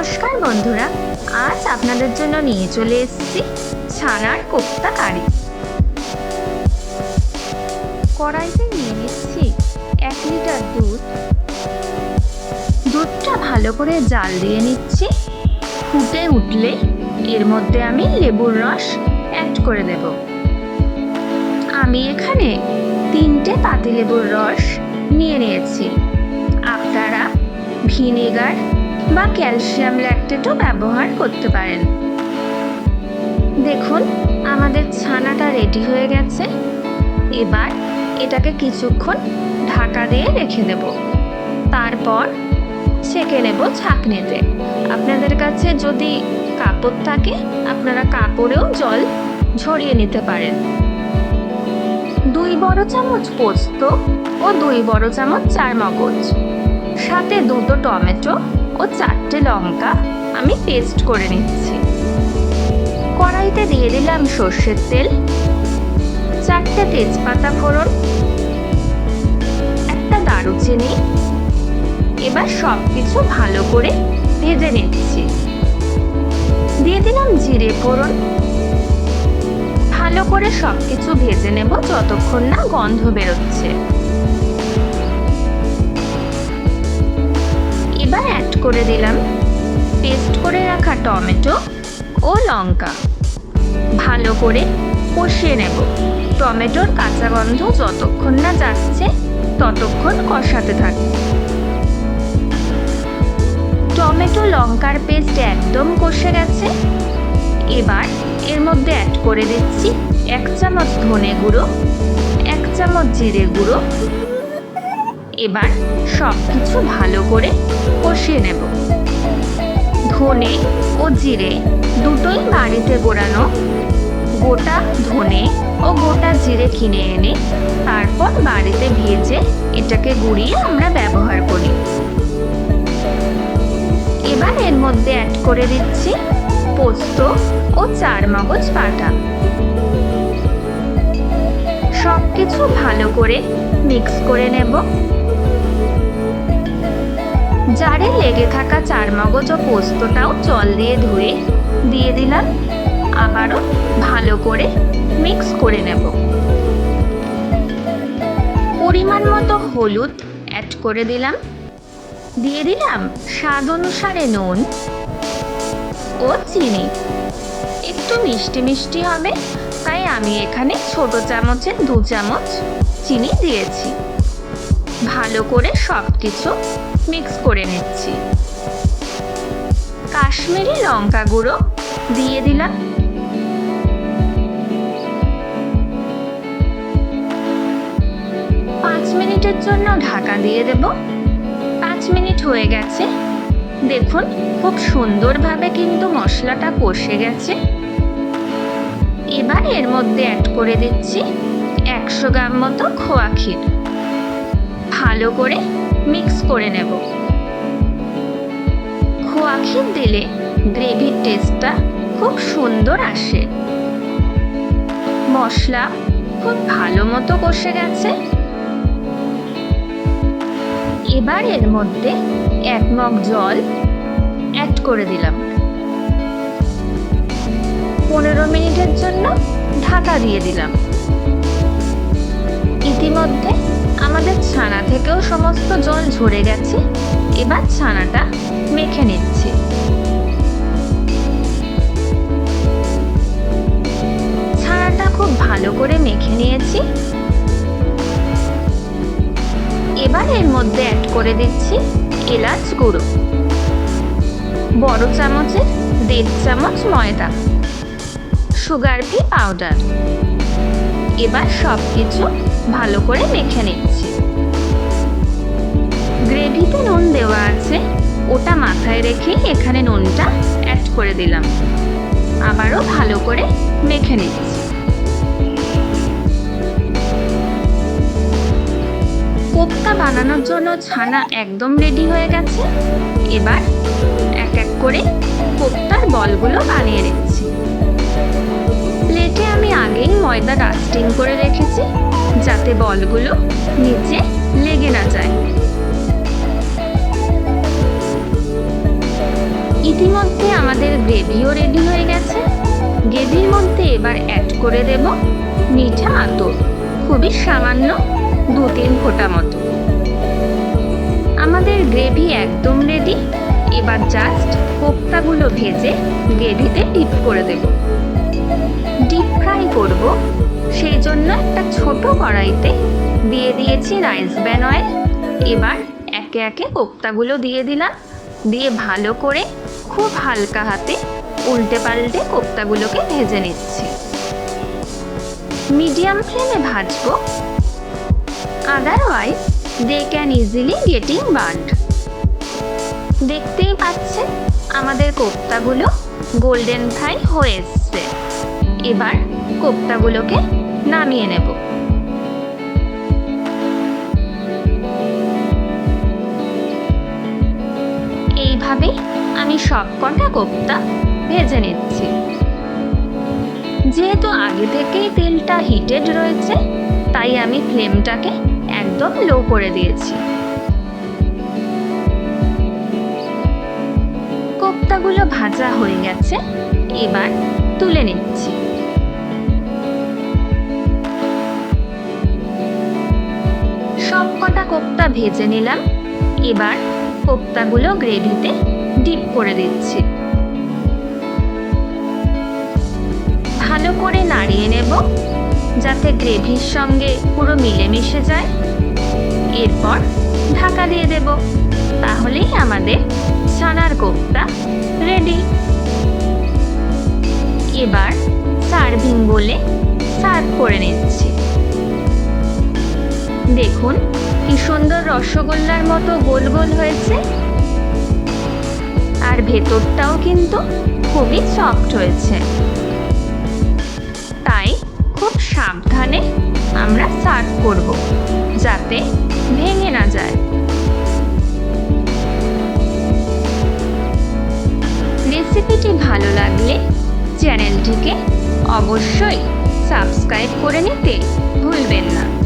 নমস্কার বন্ধুরা, আজ আপনাদের জন্য নিয়ে চলে এসেছি ছানার কোপ্তা কারি। কড়াইতে নিয়ে নিচ্ছি এক লিটার দুধ। দুধটা ভালো করে জাল দিয়ে নিচ্ছি। ফুটে উঠলে এর মধ্যে আমি লেবুর রস অ্যাড করে দেব। আমি এখানে তিনটে পাতিলেবুর রস নিয়ে নিয়েছি। আপনারা ভিনেগার বা ক্যালসিয়াম ল্যাকটেটও ব্যবহার করতে পারেন। দেখুন, আমাদের ছানাটা রেডি হয়ে গেছে। এবার এটাকে কিছুক্ষণ ঢাকা দিয়ে রেখে দেব। তারপর ছেঁকে নেব ছাঁকনিতে। আপনাদের কাছে যদি কাপড় থাকে, আপনারা কাপড়েও জল ঝরিয়ে নিতে পারেন। দুই বড় চামচ পোস্ত ও দুই বড় চামচ চার মগজ সাথে দুটো টমেটো ও চারটে লঙ্কা আমি পেস্ট করে নিচ্ছি। কড়াইতে দিয়ে দিলাম সর্ষের তেল, চারটে তেজপাতা ফোড়ন, একটা দারুচিনি, এবার সব কিছু ভালো করে ভেজে নিচ্ছি। দিয়ে দিলাম জিরে ফোড়ন। ভালো করে সব কিছু ভেজে নেব যতক্ষণ না গন্ধ বেরোচ্ছে। করে দিলাম। পেস্ট করে রাখা টমেটো ও লঙ্কা। ভালো করে কষিয়ে নেব। টমেটোর কাঁচা গন্ধ যতক্ষণ না যাচ্ছে, ততক্ষণ কষাতে থাকবে। টমেটো লঙ্কার পেস্ট একদম কষে গেছে। এবার এর মধ্যে অ্যাড করে দিচ্ছি এক চামচ ধনে গুঁড়ো, এক চামচ জিরে গুঁড়ো এবার সব কিছু ভালো করে কষিয়ে নেব। ধনে ও জিরে দুটোই বাড়িতে গোড়ানো। গোটা ধনে ও গোটা জিরে কিনে এনে তারপর বাড়িতে ভেজে এটাকে গুঁড়িয়ে আমরা ব্যবহার করি। এবার এর মধ্যে অ্যাড করে দিচ্ছি পোস্ত ও চার মগজ বাটা। সব কিছু ভালো করে মিক্স করে নেব। জারে লেগে থাকা চার মগজ ও পোস্তটাও জল দিয়ে ধুয়ে দিয়ে দিলাম। আবারও ভালো করে মিক্স করে নেব। পরিমাণ মতো হলুদ অ্যাড করে দিলাম। দিয়ে দিলাম স্বাদ অনুসারে নুন ও চিনি। একটু মিষ্টি মিষ্টি হবে, তাই আমি এখানে ছোট চামচের দু চামচ চিনি দিয়েছি। ভালো করে সব কিছু মিক্স করে নিচ্ছি। কাশ্মীরি লঙ্কা গুঁড়ো দিয়ে দিলাম। পাঁচ মিনিটের জন্য ঢাকা দিয়ে দেব। পাঁচ মিনিট হয়ে গেছে। দেখুন, খুব সুন্দরভাবে কিন্তু মশলাটা কষে গেছে। এবার এর মধ্যে অ্যাড করে দিচ্ছি একশো গ্রাম মতো খোয়া ক্ষীর। ভালো করে মিক্স করে নেব। খোয়া ক্ষীর দিলে গ্রেভির টেস্টটা খুব সুন্দর আসে। মশলা খুব ভালো মতো কষে গেছে। এবার এর মধ্যে এক মগ জল অ্যাড করে দিলাম। পনেরো মিনিটের জন্য ঢাকা দিয়ে দিলাম। ইতিমধ্যে আমাদের ছানা থেকেও সমস্ত জল ঝরে গেছে। এবার ছানাটা মেখে নিচ্ছি। ছানাটা খুব ভালো করে মেখে নিয়েছি। এবার এর মধ্যে অ্যাড করে দিচ্ছি এলাচ গুঁড়ো। বড় চামচের দেড় চামচ ময়দা। Sugar free powder. এবার সব কিছু ভালো করে মেখে নিচ্ছি। গ্রেভিতে নুন দেওয়া আছে। ওটা মাথায় রেখে এখানে নুনটা অ্যাড করে দিলাম। আবারও ভালো করে মেখে নিচ্ছি। কোপ্তা বানানোর জন্য ছানা একদম রেডি হয়ে গেছে। এবার এক এক করে কোপ্তার বলগুলো বানিয়ে নিচ্ছি। প্লেটে আমি আগেই ময়দা ডাস্টিং করে রেখেছি, যাতে বলগুলো নিচে লেগে না যায়। গ্রেভিও রেডি হয়ে গেছে। গ্রেভির মধ্যে এবার অ্যাড করে দেব মিঠা আতর, খুবই সামান্য দু তিন ফোঁটা মতো। আমাদের গ্রেভি একদম রেডি এবার জাস্ট কোপ্তাগুলো ভেজে গ্রেভিতে ডিপ করে দেব। ডিপ ফ্রাই করব, সেই জন্য একটা ছোট কড়াইতে দিয়ে দিয়েছি রাইস ব্যান অয়েল এবার একে একে কোপ্তাগুলো দিয়ে দিলাম, দিয়ে ভালো করে খুব হালকা হাতে উল্টে পাল্টে কোপ্তাগুলোকে ভেজে নিচ্ছি। মিডিয়াম ফ্লেমে ভাজবো। Otherwise they can easily getting burned দেখতেই পাচ্ছেন, আমাদের কোপ্তাগুলো গোল্ডেন ফ্রাই হয়ে এসছে। এবার কোপ্তাগুলোকে নামিয়ে নেব। এইভাবে আমি সব কটা কোপ্তা ভেজে নিচ্ছি। যেহেতু আগে থেকেই তেলটা হিটেড রয়েছে, তাই আমি ফ্লেমটাকে একদম লো করে দিয়েছি। কোপ্তাগুলো ভাজা হয়ে গেছে, এবার তুলে নিচ্ছি। সব কটা কোপ্তা ভেজে নিলাম, এবার কোপ্তাগুলো গ্রেভিতে ডিপ করে দিচ্ছি। ভালো করে নাড়িয়ে নেব, যাতে গ্রেভির সঙ্গে পুরো মিলেমিশে যায়। এরপর ঢাকা দিয়ে দেব। তাহলেই আমাদের ছানার কোপ্তা রেডি। এবার সার্ভিং বলে সার্ভ করে নিচ্ছি। দেখুন, কি সুন্দর রসগোল্লার মতো গোল গোল হয়েছে। ভেতরটাও কিন্তু খুবই সফট হয়েছে। তাই খুব সাবধানে আমরা সার্ভ করব, যাতে ভেঙে না যায়। রেসিপিটি ভালো লাগলে চ্যানেলটিকে অবশ্যই সাবস্ক্রাইব করে নিতে ভুলবেন না।